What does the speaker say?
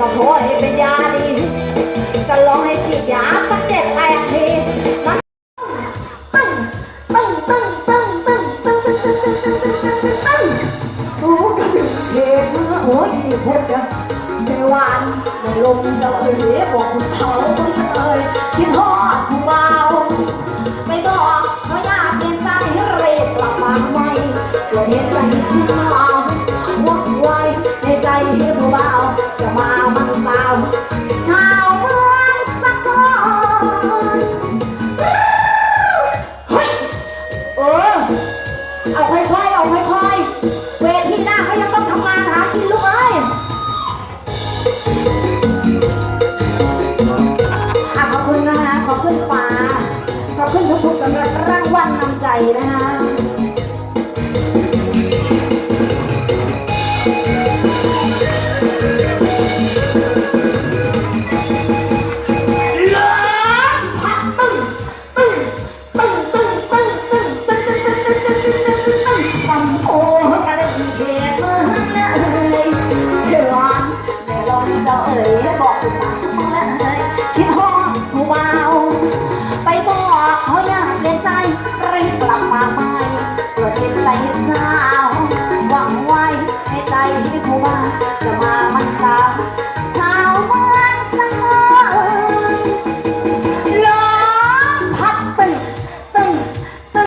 ก็ขอให้เป็นยาดี จะลองให้ฉีดยาสักเจ็ดแปดทีตึ้งตึ้งตึ้งตึ้งตึ้งตึ้งตึ้งตึ้งตึ้งตึ้งตึ้งตึ้งตึ้งตึ้งโอ้ยเหตุเมื่อโอ้ยที่พบเนใช่วานไม่งจะเอ๋ยบอกคุณสิ้เนหวับตัวเยๆเอาค่อยๆ เวทีหน้าเขายังต้องทำงานหากินลูกเอ้ยอะขอบคุณนะคะ ขอบคุณฟ้า ขอบคุณทุกๆสำหรับรางวัลนำใจนะคะ ดอกเอ๋ยบอกถึงาสิบแล้เอ้ยคิดห้องหูเบาไปบอกเขาอยากเปลี่ยนใจรีบกลับมา